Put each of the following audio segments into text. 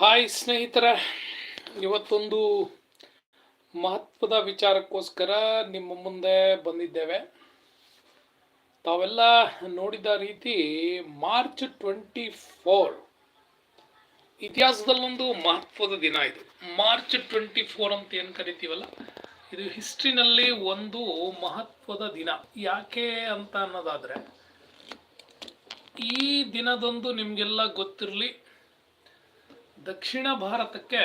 Hi ಸ್ನೇಹಿತರ, ಇವತ್ತೊಂದು ಮಹತ್ವದ ವಿಚಾರಕ್ಕೋಸ್ಕರ ನಿಮ್ಮ ಮುಂದೆ ಬಂದಿದ್ದೇವೆ. ತಾವೆಲ್ಲ ನೋಡಿದ ರೀತಿ ಮಾರ್ಚ್ ಟ್ವೆಂಟಿ ಫೋರ್, ಇತಿಹಾಸದಲ್ಲೊಂದು ಮಹತ್ವದ ದಿನ ಇದು. ಮಾರ್ಚ್ ಟ್ವೆಂಟಿ ಫೋರ್ ಅಂತ ಏನು ಕರಿತೀವಲ್ಲ, ಇದು ಹಿಸ್ಟ್ರಿನಲ್ಲಿ ಒಂದು ಮಹತ್ವದ ದಿನ. ಯಾಕೆ ಅಂತ ಅನ್ನೋದಾದರೆ, ಈ ದಿನದಂದು ನಿಮಗೆಲ್ಲ ಗೊತ್ತಿರಲಿ ದಕ್ಷಿಣ ಭಾರತಕ್ಕೆ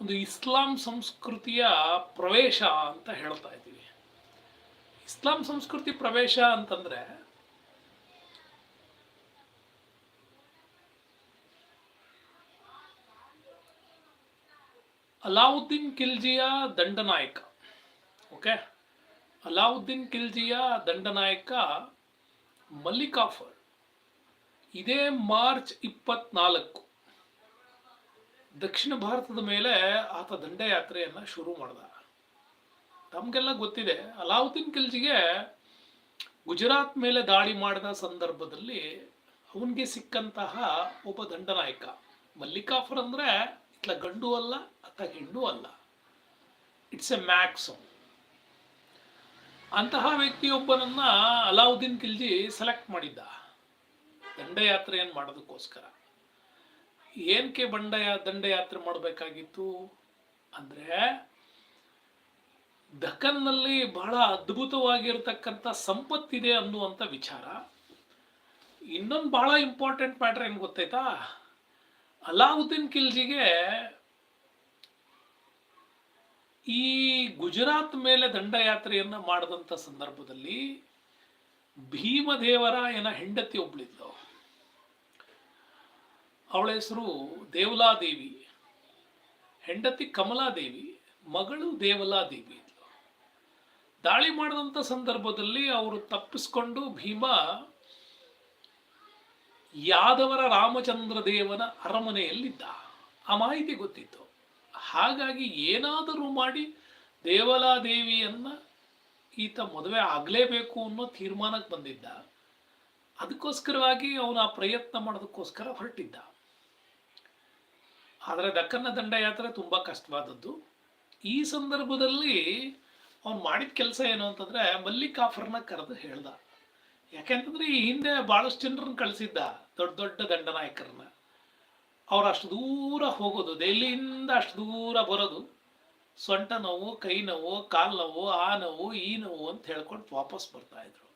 ಒಂದು ಇಸ್ಲಾಂ ಸಂಸ್ಕೃತಿಯ ಪ್ರವೇಶ ಅಂತ ಹೇಳ್ತಾ ಇದ್ದೀವಿ. ಇಸ್ಲಾಂ ಸಂಸ್ಕೃತಿ ಪ್ರವೇಶ ಅಂತಂದ್ರೆ ಅಲಾವುದ್ದೀನ್ ಖಿಲ್ಜಿಯ ದಂಡನಾಯಕ, ಓಕೆ? ಅಲಾವುದ್ದೀನ್ ಖಿಲ್ಜಿಯ ದಂಡನಾಯಕ ಮಲ್ಲಿಕಾಫರ್ ಇದೇ ಮಾರ್ಚ್ ಇಪ್ಪತ್ನಾಲ್ಕು. ದಕ್ಷಿಣ ಭಾರತದ ಮೇಲೆ ಆತ ದಂಡಯಾತ್ರೆಯನ್ನು ಶುರು ಮಾಡ್ದ. ತಮಗೆಲ್ಲ ಗೊತ್ತಿದೆ, ಅಲಾವುದ್ದೀನ್ ಖಿಲ್ಜಿಗೆ ಗುಜರಾತ್ ಮೇಲೆ ದಾಳಿ ಮಾಡಿದ ಸಂದರ್ಭದಲ್ಲಿ ಅವನಿಗೆ ಸಿಕ್ಕಂತಹ ಒಬ್ಬ ದಂಡನಾಯಕ ಮಲ್ಲಿಕಾಫರ್ ಅಂದ್ರೆ ಇಟ್ಲ ಗಂಡು ಅಲ್ಲ, ಅತ್ತ ಹೆಣ್ಣು ಅಲ್ಲ. ಇಟ್ಸ್ ಎ ಮ್ಯಾಕ್ಸ್ ಅಂತಹ ವ್ಯಕ್ತಿಯೊಬ್ಬನನ್ನ ಅಲಾವುದ್ದೀನ್ ಖಿಲ್ಜಿ ಸೆಲೆಕ್ಟ್ ಮಾಡಿದ್ದ. ದಂಡಯಾತ್ರೆಯನ್ನು ಮಾಡೋದಕ್ಕೋಸ್ಕರ? ಏನಕ್ಕೆ ಬಂಡಯ ದಂಡಯಾತ್ರೆ ಮಾಡಬೇಕಾಗಿತ್ತು ಅಂದರೆ ದಖನ್ನಲ್ಲಿ ಬಹಳ ಅದ್ಭುತವಾಗಿರ್ತಕ್ಕಂಥ ಸಂಪತ್ತಿದೆ ಅನ್ನುವಂಥ ವಿಚಾರ. ಇನ್ನೊಂದು ಬಹಳ ಇಂಪಾರ್ಟೆಂಟ್ ಮ್ಯಾಟ್ರ್ ಏನು ಗೊತ್ತಾಯ್ತಾ? ಅಲಾವುದ್ದೀನ್ ಖಿಲ್ಜಿಗೆ ಈ ಗುಜರಾತ್ ಮೇಲೆ ದಂಡಯಾತ್ರೆಯನ್ನು ಮಾಡಿದಂಥ ಸಂದರ್ಭದಲ್ಲಿ ಭೀಮದೇವರಾಯನ ಹೆಂಡತಿ ಒಬ್ಳಿದ್ಲು. ಅವಳ ಹೆಸರು ದೇವಲಾದೇವಿ. ಹೆಂಡತಿ ಕಮಲಾದೇವಿ, ಮಗಳು ದೇವಲಾದೇವಿ ದಾಳಿ ಮಾಡಿದಂಥ ಸಂದರ್ಭದಲ್ಲಿ ಅವರು ತಪ್ಪಿಸ್ಕೊಂಡು ಭೀಮ ಯಾದವರ ರಾಮಚಂದ್ರ ದೇವನ ಅರಮನೆಯಲ್ಲಿದ್ದ. ಆ ಮಾಹಿತಿ ಗೊತ್ತಿತ್ತು. ಹಾಗಾಗಿ ಏನಾದರೂ ಮಾಡಿ ದೇವಲಾದೇವಿಯನ್ನ ಈತ ಮದುವೆ ಆಗಲೇಬೇಕು ಅನ್ನೋ ತೀರ್ಮಾನಕ್ಕೆ ಬಂದಿದ್ದ. ಅದಕ್ಕೋಸ್ಕರವಾಗಿ ಅವನು ಆ ಪ್ರಯತ್ನ ಮಾಡೋದಕ್ಕೋಸ್ಕರ ಹೊರಟಿದ್ದ. ಆದರೆ ದಕ್ಕನ್ನ ದಂಡಯಾತ್ರೆ ತುಂಬ ಕಷ್ಟವಾದದ್ದು. ಈ ಸಂದರ್ಭದಲ್ಲಿ ಅವನು ಮಾಡಿದ ಕೆಲಸ ಏನು ಅಂತಂದರೆ ಮಲ್ಲಿಕಾಫರ್ನ ಕರೆದು ಹೇಳ್ದ. ಯಾಕೆಂತಂದ್ರೆ ಈ ಹಿಂದೆ ಭಾಳಷ್ಟು ಜನರನ್ನ ಕಳಿಸಿದ್ದ, ದೊಡ್ಡ ದೊಡ್ಡ ದಂಡನಾಯಕರನ್ನ ಅವ್ರು ಅಷ್ಟು ದೂರ ಹೋಗೋದು, ದೆಹಲಿಯಿಂದ ಅಷ್ಟು ದೂರ ಬರೋದು, ಸೊಂಟ ನೋವು, ಕೈ ನೋವು, ಕಾಲು ನೋವು, ಆ ನೋವು, ಈ ನೋವು ಅಂತ ಹೇಳ್ಕೊಂಡು ವಾಪಸ್ ಬರ್ತಾ ಇದ್ರು.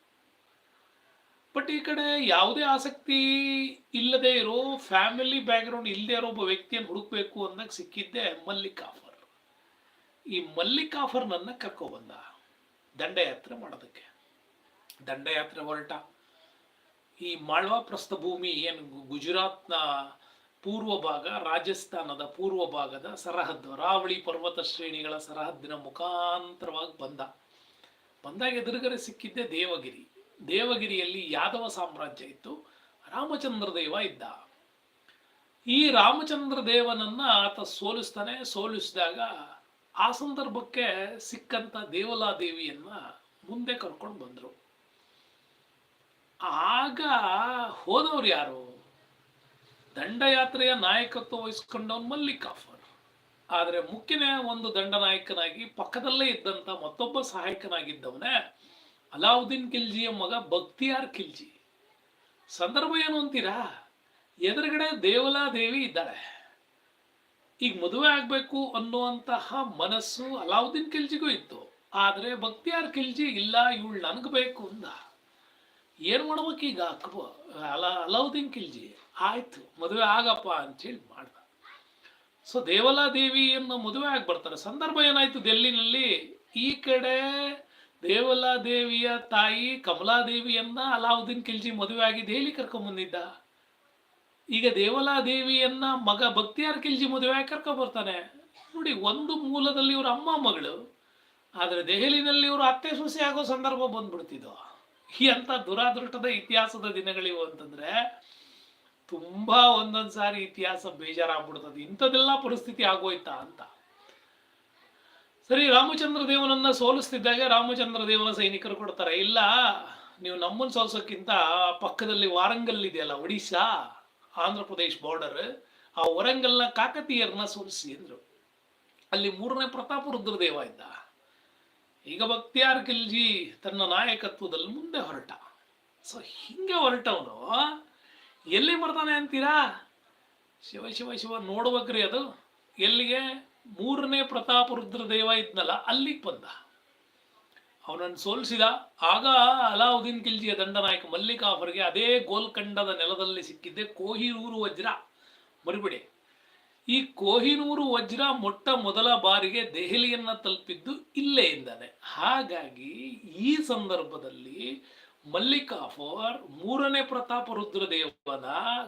ಬಟ್ ಈ ಕಡೆ ಯಾವುದೇ ಆಸಕ್ತಿ ಇಲ್ಲದೆ ಇರೋ ಫ್ಯಾಮಿಲಿ ಬ್ಯಾಕ್ಗ್ರೌಂಡ್ ಇಲ್ಲದೆ ಇರೋ ಒಬ್ಬ ವ್ಯಕ್ತಿಯನ್ನು ಹುಡುಕ್ಬೇಕು ಅಂದಾಗ ಸಿಕ್ಕಿದ್ದೆ ಮಲ್ಲಿಕಾಫರ್ ಈ ಮಲ್ಲಿಕಾಫರ್ ನನ್ನ ಕರ್ಕೊಬಂದ ದಂಡಯಾತ್ರೆ ಮಾಡೋದಕ್ಕೆ. ದಂಡಯಾತ್ರೆ ಹೊರಟ. ಈ ಮಾಳ್ವಾ ಪ್ರಸ್ಥಭೂಮಿ ಏನು ಗುಜರಾತ್ನ ಪೂರ್ವ ಭಾಗ, ರಾಜಸ್ಥಾನದ ಪೂರ್ವ ಭಾಗದ ಸರಹದ್ದು, ರಾವಳಿ ಪರ್ವತ ಶ್ರೇಣಿಗಳ ಸರಹದ್ದಿನ ಮುಖಾಂತರವಾಗಿ ಬಂದ. ಬಂದಾಗ ಎದುರುಗಡೆ ಸಿಕ್ಕಿದ್ದೆ ದೇವಗಿರಿ. ದೇವಗಿರಿಯಲ್ಲಿ ಯಾದವ ಸಾಮ್ರಾಜ್ಯ ಇತ್ತು. ರಾಮಚಂದ್ರ ದೇವ ಇದ್ದ. ಈ ರಾಮಚಂದ್ರ ದೇವನನ್ನ ಆತ ಸೋಲಿಸ್ತಾನೆ. ಸೋಲಿಸಿದಾಗ ಆ ಸಂದರ್ಭಕ್ಕೆ ಸಿಕ್ಕಂತ ದೇವಲಾದೇವಿಯನ್ನ ಮುಂದೆ ಕರ್ಕೊಂಡು ಬಂದರು. ಆಗ ಹೋದವ್ರು ಯಾರು? ದಂಡಯಾತ್ರೆಯ ನಾಯಕತ್ವ ವಹಿಸ್ಕೊಂಡವನು ಮಲ್ಲಿಕಾಫರ್ ಆದರೆ ಮುಖ್ಯನೇ ಒಂದು ದಂಡನಾಯಕನಾಗಿ ಪಕ್ಕದಲ್ಲೇ ಇದ್ದಂತ ಮತ್ತೊಬ್ಬ ಸಹಾಯಕನಾಗಿದ್ದವನೇ ಅಲಾವುದ್ದೀನ್ ಖಿಲ್ಜಿಯ ಮಗ ಭಕ್ತಿಯಾರ್ ಖಿಲ್ಜಿ. ಸಂದರ್ಭ ಏನು ಅಂತೀರಾ? ಎದುರುಗಡೆ ದೇವಲಾದೇವಿ ಇದ್ದಾಳೆ. ಈಗ ಮದುವೆ ಆಗಬೇಕು ಅನ್ನುವಂತಹ ಮನಸ್ಸು ಅಲಾವುದ್ದೀನ್ ಖಿಲ್ಜಿಗೂ ಇತ್ತು. ಆದರೆ ಭಕ್ತಿಯಾರ್ ಖಿಲ್ಜಿ, ಇಲ್ಲ, ಇವಳು ನನಗೆ ಬೇಕು ಅಂದ. ಏನು ಮಾಡ್ಬೇಕು ಈಗ? ಅಕ್ಬ ಅಲ, ಅಲಾವುದ್ದೀನ್ ಖಿಲ್ಜಿ, ಆಯ್ತು, ಮದುವೆ ಆಗಪ್ಪ ಅಂತೇಳಿ ಮಾಡ್ದ. ಸೊ ದೇವಲಾದೇವಿಯನ್ನು ಮದುವೆ ಆಗಿ ಬರ್ತಾರೆ. ಸಂದರ್ಭ ಏನಾಯ್ತು? ಡೆಲ್ಲಿನಲ್ಲಿ ಈ ಕಡೆ ದೇವಲಾದೇವಿಯ ತಾಯಿ ಕಮಲಾದೇವಿಯನ್ನ ಅಲಾವುದ್ದೀನ್ ಖಿಲ್ಜಿ ಮದುವೆ ಆಗಿ ದೆಹಲಿ ಕರ್ಕೊಂಬಂದಿದ್ದ ಈಗ ದೇವಲಾದೇವಿಯನ್ನ ಮಗ ಭಕ್ತಿಯಾರ್ ಖಿಲ್ಜಿ ಮದುವೆ ಆಗಿ ಕರ್ಕೊಂಡ್ ಬರ್ತಾನೆ. ನೋಡಿ, ಒಂದು ಮೂಲದಲ್ಲಿ ಇವ್ರ ಅಮ್ಮ ಮಗಳು, ಆದರೆ ದೆಹಲಿನಲ್ಲಿ ಇವರು ಅತ್ತೆ ಸೊಸೆ ಆಗೋ ಸಂದರ್ಭ ಬಂದ್ಬಿಡ್ತಿದ್ವು. ಅಂತ ದುರಾದೃಷ್ಟದ ಇತಿಹಾಸದ ದಿನಗಳಿವು ಅಂತಂದ್ರೆ ತುಂಬಾ ಒಂದೊಂದ್ಸಾರಿ ಇತಿಹಾಸ ಬೇಜಾರಾಗ್ಬಿಡ್ತದೆ. ಇಂಥದೆಲ್ಲ ಪರಿಸ್ಥಿತಿ ಆಗೋಯ್ತಾ ಅಂತ. ಸರಿ, ರಾಮಚಂದ್ರ ದೇವನನ್ನ ಸೋಲಿಸ್ತಿದ್ದಾಗ ರಾಮಚಂದ್ರ ದೇವನ ಸೈನಿಕರು ಕೊಡ್ತಾರೆ. ಇಲ್ಲ, ನೀವು ನಮ್ಮನ್ನು ಸೋಲ್ಸೋಕ್ಕಿಂತ ಪಕ್ಕದಲ್ಲಿ ವಾರಂಗಲ್ ಇದೆಯಲ್ಲ ಒಡಿಶಾ, ಆಂಧ್ರ ಪ್ರದೇಶ್ ಬಾರ್ಡರ್ ಆ ವರಂಗಲ್ನ ಕಾಕತೀಯರನ್ನ ಸೋಲಿಸಿ ಅಂದ್ರು. ಅಲ್ಲಿ ಮೂರನೇ ಪ್ರತಾಪ ರುದ್ರದೇವ ಇದ್ದ. ಈಗ ಭಕ್ತಿಯಾರ್ ಖಿಲ್ಜಿ ತನ್ನ ನಾಯಕತ್ವದಲ್ಲಿ ಮುಂದೆ ಹೊರಟ. ಸೊ ಹಿಂಗೆ ಹೊರಟವನು. ಎಲ್ಲಿ ಬರ್ತಾನೆ ಅಂತೀರಾ? ಶಿವ ಶಿವ ಶಿವ ನೋಡ್ಬೇಕ್ರಿ ಅದು. ಎಲ್ಲಿಗೆ? ಮೂರನೇ ಪ್ರತಾಪ ರುದ್ರದೇವ ಇದ್ನಲ್ಲ, ಅಲ್ಲಿಗೆ ಬಂದ. ಅವನನ್ನು ಸೋಲಿಸಿದ. ಆಗ ಅಲಾವುದ್ದೀನ್ ಖಿಲ್ಜಿಯ ದಂಡನಾಯಕ ಮಲ್ಲಿಕಾಫರ್ಗೆ ಅದೇ ಗೋಲ್ಕಂಡದ ನೆಲದಲ್ಲಿ ಸಿಕ್ಕಿದ್ದೆ ಕೋಹಿನೂರು ವಜ್ರ. ಮರಿಬಿಡಿ. ಈ ಕೋಹಿನೂರು ವಜ್ರ ಮೊಟ್ಟ ಮೊದಲ ಬಾರಿಗೆ ದೆಹಲಿಯನ್ನು ತಲುಪಿದ್ದು ಇಲ್ಲೇ ಇಂದಾನೆ. ಹಾಗಾಗಿ ಈ ಸಂದರ್ಭದಲ್ಲಿ ಮಲ್ಲಿಕಾಫರ್ ಮೂರನೇ ಪ್ರತಾಪ ರುದ್ರದೇವನ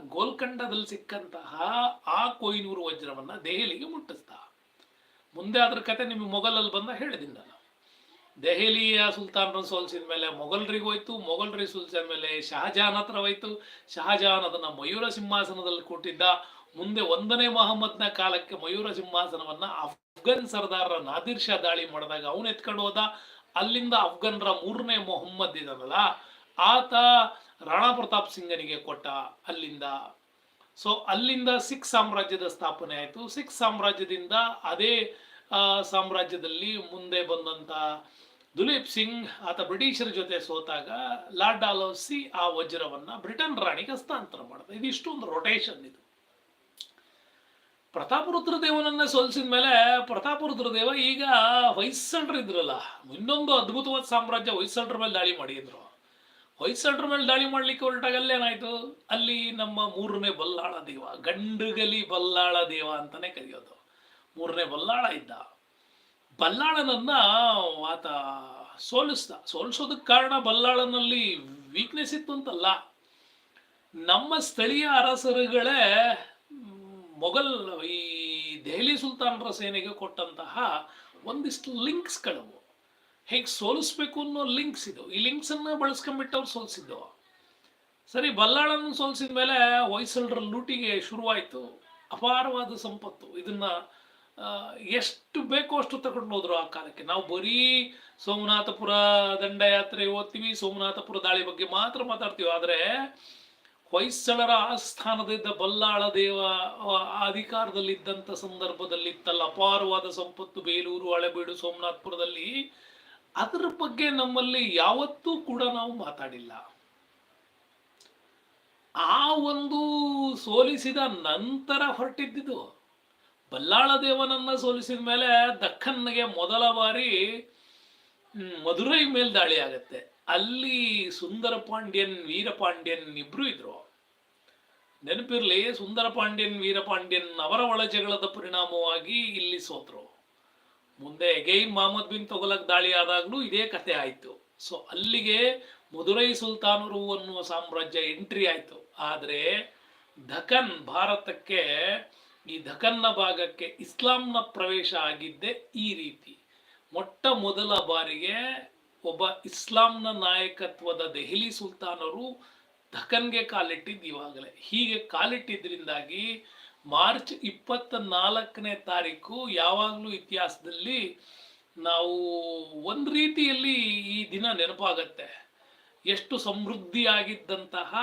ಗೋಲ್ಕಂಡದಲ್ಲಿ ಸಿಕ್ಕಂತಹ ಆ ಕೊಯ್ನೂರು ವಜ್ರವನ್ನ ದೆಹಲಿಗೆ ಮುಟ್ಟಿಸ್ದ. ಮುಂದೆ ಅದ್ರ ಕತೆ ನಿಮಗೆ ಮೊಘಲಲ್ಲಿ ಬಂದ ಹೇಳಿದ್ದೀನಿ ನಾನು. ದೆಹಲಿಯ ಸುಲ್ತಾನರನ್ನು ಸೋಲಿಸಿದ ಮೇಲೆ ಮೊಘಲರಿಗೆ ಹೋಯ್ತು, ಮೊಘಲರಿಗೆ ಸೋಲಿಸಿದ ಮೇಲೆ ಶಹಜಹಾನ್ ಹತ್ರ ಹೋಯ್ತು. ಶಹಜಹಾನ್ ಅದನ್ನ ಮಯೂರ ಸಿಂಹಾಸನದಲ್ಲಿ ಕೊಟ್ಟಿದ್ದ. ಮುಂದೆ ಒಂದನೇ ಮೊಹಮ್ಮದ್ನ ಕಾಲಕ್ಕೆ ಮಯೂರ ಸಿಂಹಾಸನವನ್ನ ಅಫ್ಘನ್ ಸರ್ದಾರ ನಾದಿರ್ ಶಾ ದಾಳಿ ಮಾಡಿದಾಗ ಅವನು ಎತ್ಕೊಂಡು ಹೋದ. ಅಲ್ಲಿಂದ ಅಫ್ಘನ್ರ ಮೂರನೇ ಮೊಹಮ್ಮದ್ ಇದಾನಲ್ಲ, ಆತ ರಾಣಾ ಪ್ರತಾಪ್ ಸಿಂಗನಿಗೆ ಕೊಟ್ಟ ಅಲ್ಲಿಂದ ಸೊ ಅಲ್ಲಿಂದ ಸಿಖ್ ಸಾಮ್ರಾಜ್ಯದ ಸ್ಥಾಪನೆ ಆಯಿತು. ಸಿಖ್ ಸಾಮ್ರಾಜ್ಯದಿಂದ ಅದೇ ಸಾಮ್ರಾಜ್ಯದಲ್ಲಿ ಮುಂದೆ ಬಂದಂತ ದುಲೀಪ್ ಸಿಂಗ್, ಆತ ಬ್ರಿಟಿಷರ ಜೊತೆ ಸೋತಾಗ ಲಾರ್ಡ್ ಡಾಲೋಸಿ ಆ ವಜ್ರವನ್ನ ಬ್ರಿಟನ್ ರಾಣಿಗೆ ಹಸ್ತಾಂತರ ಮಾಡಿದೆ. ಇದಿಷ್ಟು ಒಂದು ರೊಟೇಷನ್ ಇದು. ಪ್ರತಾಪ ರುದ್ರದೇವನನ್ನ ಸೋಲಿಸಿದ ಮೇಲೆ ಪ್ರತಾಪ ರುದ್ರದೇವ ಈಗ ಹೊಯ್ಸಳರು ಇದ್ರಲ್ಲ ಇನ್ನೊಂದು ಅದ್ಭುತವಾದ ಸಾಮ್ರಾಜ್ಯ ಹೊಯ್ಸಳರ ಮೇಲೆ ದಾಳಿ ಮಾಡಿದ್ರು. ಹೊಯ್ಸಳರ ಮೇಲೆ ದಾಳಿ ಮಾಡ್ಲಿಕ್ಕೆ ಹೊರಟಾಗ ಅಲ್ಲೇನಾಯ್ತು ಅಲ್ಲಿ ನಮ್ಮ ಮೂರನೇ ಬಲ್ಲಾಳ ದೇವ, ಗಂಡುಗಲಿ ಬಲ್ಲಾಳ ದೇವ ಅಂತಾನೆ ಕರೆಯೋದು. ಮೂರನೇ ಬಲ್ಲಾಳ ಇದ್ದ. ಬಲ್ಲಾಳನನ್ನ ಆತ ಸೋಲಿಸ್ದ. ಸೋಲಿಸೋದಕ್ಕೆ ಕಾರಣ ಬಲ್ಲಾಳನಲ್ಲಿ ವೀಕ್ನೆಸ್ ಇತ್ತು ಅಂತಲ್ಲ. ನಮ್ಮ ಸ್ಥಳೀಯ ಅರಸರುಗಳೇ, ಮೊಘಲ್ ಈ ದೆಹಲಿ ಸುಲ್ತಾನರ ಸೇನೆಗೆ ಕೊಟ್ಟಂತಹ ಒಂದಿಷ್ಟು ಲಿಂಕ್ಸ್ಗಳವು ಹೇಗೆ ಸೋಲಿಸ್ಬೇಕು ಅನ್ನೋ ಲಿಂಕ್ಸ್ ಇದು ಈ ಲಿಂಕ್ಸ್ ಅನ್ನ ಬಳಸ್ಕೊಂಡ್ಬಿಟ್ಟು ಅವ್ರು ಸೋಲಿಸಿದ್ದು ಸರಿ, ಬಲ್ಲಾಳನ್ನು ಸೋಲಿಸಿದ ಮೇಲೆ ಹೊಯ್ಸಳರ ಲೂಟಿಗೆ ಶುರುವಾಯಿತು. ಅಪಾರವಾದ ಸಂಪತ್ತು. ಇದನ್ನ ಎಷ್ಟು ಬೇಕೋ ಅಷ್ಟು ತಗೊಂಡು ಹೋದ್ರು ಆ ಕಾಲಕ್ಕೆ. ನಾವು ಬರೀ ಸೋಮನಾಥಪುರ ದಂಡಯಾತ್ರೆ ಓದ್ತೀವಿ, ಸೋಮನಾಥಪುರ ದಾಳಿ ಬಗ್ಗೆ ಮಾತ್ರ ಮಾತಾಡ್ತೀವಿ. ಆದ್ರೆ, ಹೊಯ್ಸಳರ ಆಸ್ಥಾನದಿದ್ದ ಬಲ್ಲಾಳ ದೇವ ಅಧಿಕಾರದಲ್ಲಿದ್ದಂಥ ಸಂದರ್ಭದಲ್ಲಿ ಇತ್ತಲ್ಲ ಅಪಾರವಾದ ಸಂಪತ್ತು. ಬೇಲೂರು, ಹಳೆಬೀಡು, ಸೋಮನಾಥಪುರದಲ್ಲಿ ಅದರ ಬಗ್ಗೆ ನಮ್ಮಲ್ಲಿ ಯಾವತ್ತೂ ಕೂಡ ನಾವು ಮಾತಾಡಿಲ್ಲ. ಆ ಒಂದು ಸೋಲಿಸಿದ ನಂತರ ಹೊರಟಿದ್ದಿದ್ದು ಬಲ್ಲಾಳ ದೇವನನ್ನ ಸೋಲಿಸಿದ ಮೇಲೆ ದಕ್ಕನ್ಗೆ ಮೊದಲ ಬಾರಿ ಮಧುರೈ ಮೇಲ್ ದಾಳಿ ಆಗತ್ತೆ. ಅಲ್ಲಿ ಸುಂದರ ಪಾಂಡ್ಯನ್ ವೀರಪಾಂಡ್ಯನ್ ಇಬ್ರು ಇದ್ರು. ನೆನಪಿರ್ಲಿ ಸುಂದರ ಪಾಂಡ್ಯನ್ ವೀರಪಾಂಡ್ಯನ್ ಅವರ ಒಳ ಜಗಳದ ಪರಿಣಾಮವಾಗಿ ಇಲ್ಲಿ ಸೋತ್ರು. ಮುಂದೆ ಎಗೈನ್ ಮಹಮ್ಮದ್ ಬಿನ್ ತೊಗಲಕ್ ದಾಳಿ ಆದಾಗ್ಲೂ ಇದೇ ಕತೆ ಆಯ್ತು. ಸೊ ಅಲ್ಲಿಗೆ ಮಧುರೈ ಸುಲ್ತಾನರು ಅನ್ನುವ ಸಾಮ್ರಾಜ್ಯ ಎಂಟ್ರಿ ಆಯ್ತು. ಆದ್ರೆ ದಖನ್ ಭಾರತಕ್ಕೆ ಈ ದಖನ್ನ ಭಾಗಕ್ಕೆ ಇಸ್ಲಾಂನ ಪ್ರವೇಶ ಆಗಿದ್ದೆ ಈ ರೀತಿ. ಮೊಟ್ಟ ಮೊದಲ ಬಾರಿಗೆ ಒಬ್ಬ ಇಸ್ಲಾಂನ ನಾಯಕತ್ವದ ದೆಹಲಿ ಸುಲ್ತಾನರು ದಖನ್ಗೆ ಕಾಲಿಟ್ಟಿದ್ದು ಇವಾಗಲೇ. ಹೀಗೆ ಕಾಲಿಟ್ಟಿದ್ರಿಂದಾಗಿ ಮಾರ್ಚ್ ಇಪ್ಪತ್ತ ನಾಲ್ಕನೇ ತಾರೀಕು ಯಾವಾಗಲೂ ಇತಿಹಾಸದಲ್ಲಿ ನಾವು ಒಂದು ರೀತಿಯಲ್ಲಿ ಈ ದಿನ ನೆನಪಾಗತ್ತೆ. ಎಷ್ಟು ಸಮೃದ್ಧಿಯಾಗಿದ್ದಂತಹ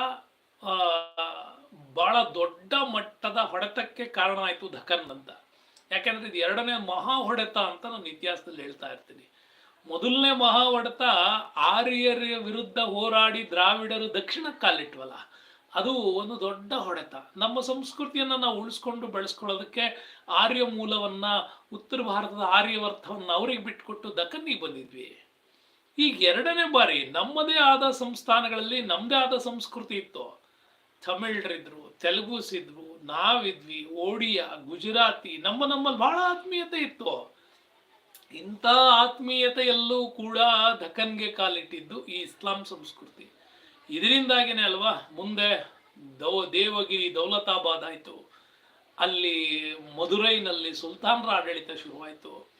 ಬಹಳ ದೊಡ್ಡ ಮಟ್ಟದ ಹೊಡೆತಕ್ಕೆ ಕಾರಣ ಆಯಿತು ಧಕನ್ ಅಂತ. ಯಾಕೆಂದ್ರೆ ಇದು ಎರಡನೇ ಮಹಾ ಹೊಡೆತ ಅಂತ ನಾನು ಇತಿಹಾಸದಲ್ಲಿ ಹೇಳ್ತಾ ಇರ್ತೀನಿ. ಮೊದಲನೇ ಮಹಾ ಹೊಡೆತ ಆರ್ಯರ ವಿರುದ್ಧ ಹೋರಾಡಿ ದ್ರಾವಿಡರು ದಕ್ಷಿಣಕ್ಕೆ ಕಾಲಿಟ್ವಲ್ಲ. ಅದು ಒಂದು ದೊಡ್ಡ ಹೊಡೆತ. ನಮ್ಮ ಸಂಸ್ಕೃತಿಯನ್ನ ನಾವು ಉಳಿಸ್ಕೊಂಡು ಬೆಳೆಸ್ಕೊಳ್ಳೋದಕ್ಕೆ ಆರ್ಯ ಮೂಲವನ್ನ, ಉತ್ತರ ಭಾರತದ ಆರ್ಯವರ್ಥವನ್ನು ಅವ್ರಿಗೆ ಬಿಟ್ಕೊಟ್ಟು ದಕ್ಕನ್ನಿಗೆ ಬಂದಿದ್ವಿ. ಈಗ ಎರಡನೇ ಬಾರಿ ನಮ್ಮದೇ ಆದ ಸಂಸ್ಥಾನಗಳಲ್ಲಿ ನಮ್ಮದೇ ಆದ ಸಂಸ್ಕೃತಿ ಇತ್ತು. ತಮಿಳ್ರಿದ್ರು ತೆಲುಗುಸ್ ಇದ್ರು ನಾವಿದ್ವಿ, ಓಡಿಯಾ, ಗುಜರಾತಿ, ನಮ್ಮ ನಮ್ಮಲ್ಲಿ ಬಹಳ ಆತ್ಮೀಯತೆ ಇತ್ತು. ಇಂಥ ಆತ್ಮೀಯತೆಯಲ್ಲೂ ಕೂಡ ದಖನ್ಗೆ ಕಾಲಿಟ್ಟಿದ್ದು ಈ ಇಸ್ಲಾಂ ಸಂಸ್ಕೃತಿ. ಇದರಿಂದಾಗಿನೇ ಅಲ್ವಾ ಮುಂದೆ ದೌ ದೇವಗಿರಿ ದೌಲತಾಬಾದ್ ಆಯಿತು. ಅಲ್ಲಿ ಮಧುರೈನಲ್ಲಿ ಸುಲ್ತಾನರ ಆಡಳಿತ ಶುರುವಾಯಿತು.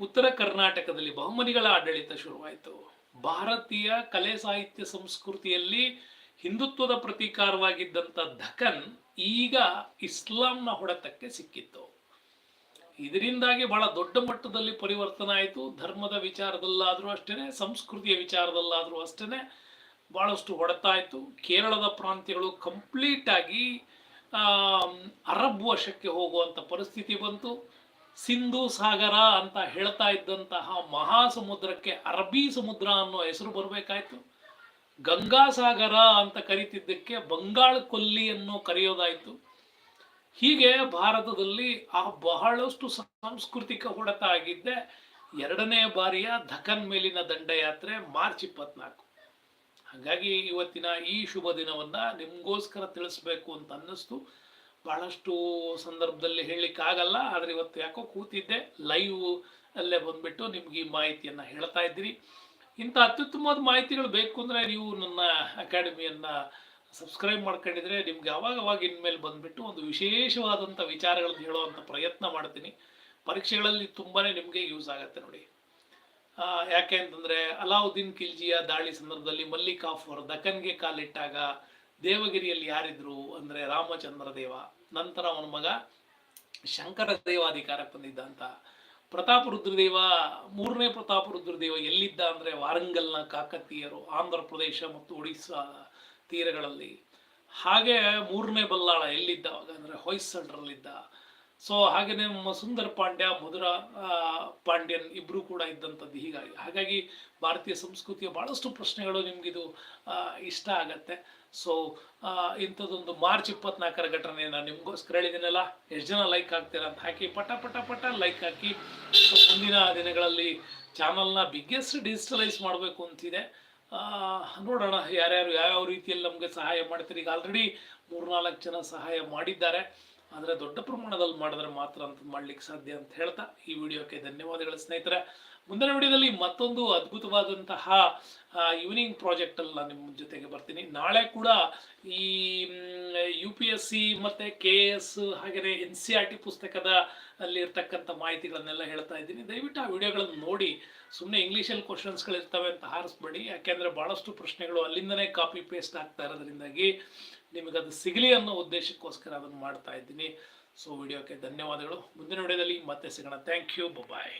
ಉತ್ತರ ಕರ್ನಾಟಕದಲ್ಲಿ ಬಹುಮನಿಗಳ ಆಡಳಿತ ಶುರುವಾಯಿತು. ಭಾರತೀಯ ಕಲೆ ಸಾಹಿತ್ಯ ಸಂಸ್ಕೃತಿಯಲ್ಲಿ ಹಿಂದುತ್ವದ ಪ್ರತೀಕಾರವಾಗಿದ್ದಂಥ ದಖನ್ ಈಗ ಇಸ್ಲಾಂನ ಹೊಡೆತಕ್ಕೆ ಸಿಕ್ಕಿತ್ತು. ಇದರಿಂದಾಗಿ ಬಹಳ ದೊಡ್ಡ ಮಟ್ಟದಲ್ಲಿ ಪರಿವರ್ತನೆ ಆಯಿತು. ಧರ್ಮದ ವಿಚಾರದಲ್ಲಾದರೂ ಅಷ್ಟೇನೆ, ಸಂಸ್ಕೃತಿಯ ವಿಚಾರದಲ್ಲಾದರೂ ಅಷ್ಟೇನೆ. ಬಹಳಷ್ಟು ಹೊಡೆತಾಯಿತು ಕೇರಳದ ಪ್ರಾಂತ್ಯಗಳು ಕಂಪ್ಲೀಟ್ ಆಗಿ ಅರಬ್ ವಶಕ್ಕೆ ಹೋಗುವಂಥ ಪರಿಸ್ಥಿತಿ ಬಂತು. ಸಿಂಧು ಸಾಗರ ಅಂತ ಹೇಳ್ತಾ ಇದ್ದಂತಹ ಮಹಾಸಮುದ್ರಕ್ಕೆ ಅರಬ್ಬಿ ಸಮುದ್ರ ಅನ್ನೋ ಹೆಸರು ಬರಬೇಕಾಯ್ತು. ಗಂಗಾಸಾಗರ ಅಂತ ಕರಿತಿದ್ದಕ್ಕೆ ಬಂಗಾಳ ಕೊಲ್ಲಿ ಅನ್ನೋ ಕರೆಯೋದಾಯ್ತು. ಹೀಗೆ ಭಾರತದಲ್ಲಿ ಆ ಬಹಳಷ್ಟು ಸಾಂಸ್ಕೃತಿಕ ಹೊಡೆತ ಆಗಿದ್ದೆ. ಎರಡನೇ ಬಾರಿಯ ಧಕನ್ ಮೇಲಿನ ದಂಡಯಾತ್ರೆ ಮಾರ್ಚ್ ಇಪ್ಪತ್ನಾಲ್ಕು. ಹಾಗಾಗಿ ಇವತ್ತಿನ ಈ ಶುಭ ದಿನವನ್ನ ನಿಮ್ಗೋಸ್ಕರ ತಿಳಿಸ್ಬೇಕು ಅಂತ ಅನ್ನಿಸ್ತು. ಬಹಳಷ್ಟು ಸಂದರ್ಭದಲ್ಲಿ ಹೇಳಲಿಕ್ಕಾಗಲ್ಲ, ಆದರೆ ಇವತ್ತು ಯಾಕೋ ಕೂತಿದ್ದೆ ಲೈವ್ ಅಲ್ಲೇ ಬಂದ್ಬಿಟ್ಟು ನಿಮ್ಗೆ ಈ ಮಾಹಿತಿಯನ್ನ ಹೇಳ್ತಾ ಇದ್ದೀನಿ. ಇಂಥ ಅತ್ಯುತ್ತಮವಾದ ಮಾಹಿತಿಗಳು ಬೇಕು ಅಂದ್ರೆ ನೀವು ನನ್ನ ಅಕಾಡೆಮಿಯನ್ನು ಸಬ್ಸ್ಕ್ರೈಬ್ ಮಾಡ್ಕೊಂಡಿದ್ರೆ ನಿಮ್ಗೆ ಅವಾಗ ಅವಾಗ ಇನ್ಮೇಲೆ ಬಂದ್ಬಿಟ್ಟು ಒಂದು ವಿಶೇಷವಾದಂಥ ವಿಚಾರಗಳನ್ನು ಹೇಳುವಂಥ ಪ್ರಯತ್ನ ಮಾಡ್ತೀನಿ. ಪರೀಕ್ಷೆಗಳಲ್ಲಿ ತುಂಬಾನೇ ನಿಮಗೆ ಯೂಸ್ ಆಗುತ್ತೆ ನೋಡಿ. ಯಾಕೆ ಅಂತಂದ್ರೆ ಅಲಾವುದ್ದೀನ್ ಖಿಲ್ಜಿಯ ದಾಳಿ ಸಂದರ್ಭದಲ್ಲಿ ಮಲ್ಲಿಕಾಫರ್ ದಖನ್ಗೆ ಕಾಲಿಟ್ಟಾಗ ದೇವಗಿರಿಯಲ್ಲಿ ಯಾರಿದ್ರು ಅಂದ್ರೆ ರಾಮಚಂದ್ರ ದೇವ, ನಂತರ ಅವನ ಮಗ ಶಂಕರ ದೇವಾಧಿಕಾರಕ್ಕೆ ಬಂದಿದ್ದ ಅಂತ. ಪ್ರತಾಪ ರುದ್ರದೇವ, ಮೂರನೇ ಪ್ರತಾಪ ರುದ್ರದೇವ ಎಲ್ಲಿದ್ದ ಅಂದ್ರೆ ವಾರಂಗಲ್ನ ಕಾಕತೀಯರು ಆಂಧ್ರ ಪ್ರದೇಶ ಮತ್ತು ಒಡಿಸ್ಸಾ ತೀರಗಳಲ್ಲಿ. ಹಾಗೆ ಮೂರನೇ ಬಲ್ಲಾಳ ಎಲ್ಲಿದ್ದ ಅಂದರೆ ಹೊಯ್ಸಳರಲ್ಲಿದ್ದ. ಸೊ ನಮ್ಮ ಸುಂದರ ಪಾಂಡ್ಯ, ಮಧುರ ಪಾಂಡ್ಯನ್ ಇಬ್ರು ಕೂಡ ಇದ್ದಂಥದ್ದು ಹೀಗಾಗಿ. ಹಾಗಾಗಿ ಭಾರತೀಯ ಸಂಸ್ಕೃತಿಯ ಬಹಳಷ್ಟು ಪ್ರಶ್ನೆಗಳು ನಿಮ್ಗಿದು ಇಷ್ಟ ಆಗತ್ತೆ. ಸೊ ಇಂಥದ್ದೊಂದು ಮಾರ್ಚ್ ಇಪ್ಪತ್ನಾಲ್ಕರ ಘಟನೆ ನಾನು ನಿಮಗೋಸ್ಕರ ಹೇಳಿದ್ದೀನಲ್ಲ ಎಷ್ಟು ಜನ ಲೈಕ್ ಆಗ್ತೀರಾ ಅಂತ ಹಾಕಿ, ಪಟ ಪಟ ಪಟ ಲೈಕ್ ಹಾಕಿ ಮುಂದಿನ ದಿನಗಳಲ್ಲಿ ಚಾನಲ್ನ ಬಿಗ್ಗೆಸ್ಟ್ ಡಿಜಿಟಲೈಸ್ ಮಾಡಬೇಕು ಅಂತಿದೆ. ನೋಡೋಣ ಯಾರ್ಯಾರು ಯಾವ್ಯಾವ ರೀತಿಯಲ್ಲಿ ನಮಗೆ ಸಹಾಯ ಮಾಡ್ತೀರಿ. ಈಗ ಆಲ್ರೆಡಿ ಮೂರ್ನಾಲ್ಕು ಜನ ಸಹಾಯ ಮಾಡಿದ್ದಾರೆ. ಆದರೆ ದೊಡ್ಡ ಪ್ರಮಾಣದಲ್ಲಿ ಮಾಡಿದ್ರೆ ಮಾತ್ರ ಅಂತ ಮಾಡ್ಲಿಕ್ಕೆ ಸಾಧ್ಯ ಅಂತ ಹೇಳ್ತಾ ಈ ವಿಡಿಯೋಕ್ಕೆ ಧನ್ಯವಾದಗಳು ಸ್ನೇಹಿತರೆ. ಮುಂದಿನ ವಿಡಿಯೋದಲ್ಲಿ ಮತ್ತೊಂದು ಅದ್ಭುತವಾದಂತಹ ಈವ್ನಿಂಗ್ ಪ್ರಾಜೆಕ್ಟ್ ಅಲ್ಲಿ ನಾನು ನಿಮ್ಮ ಜೊತೆಗೆ ಬರ್ತೀನಿ. ನಾಳೆ ಕೂಡ ಈ ಯು ಪಿ ಎಸ್ ಸಿ ಮತ್ತೆ ಕೆ ಎಸ್ ಹಾಗೆಯೇ ಎನ್ ಸಿ ಆರ್ ಟಿ ಪುಸ್ತಕದ ಅಲ್ಲಿ ಇರ್ತಕ್ಕಂಥ ಮಾಹಿತಿಗಳನ್ನೆಲ್ಲ ಹೇಳ್ತಾ ಇದ್ದೀನಿ. ದಯವಿಟ್ಟು ಆ ವಿಡಿಯೋಗಳನ್ನು ನೋಡಿ. ಸುಮ್ಮನೆ ಇಂಗ್ಲೀಷಲ್ಲಿ ಕ್ವಶನ್ಸ್ಗಳು ಇರ್ತವೆ ಅಂತ ಹಾರಿಸ್ಬೇಡಿ. ಯಾಕೆಂದ್ರೆ ಬಹಳಷ್ಟು ಪ್ರಶ್ನೆಗಳು ಅಲ್ಲಿಂದನೇ ಕಾಪಿ ಪೇಸ್ಟ್ ಆಗ್ತಾ ಇರೋದ್ರಿಂದಾಗಿ ನಿಮಗದು ಸಿಗಲಿ ಅನ್ನೋ ಉದ್ದೇಶಕ್ಕೋಸ್ಕರ ಅದನ್ನು ಮಾಡ್ತಾ ಇದ್ದೀನಿ. ಸೊ ವಿಡಿಯೋಕ್ಕೆ ಧನ್ಯವಾದಗಳು. ಮುಂದಿನ ವಿಡಿಯೋದಲ್ಲಿ ಮತ್ತೆ ಸಿಗೋಣ. Thank you bye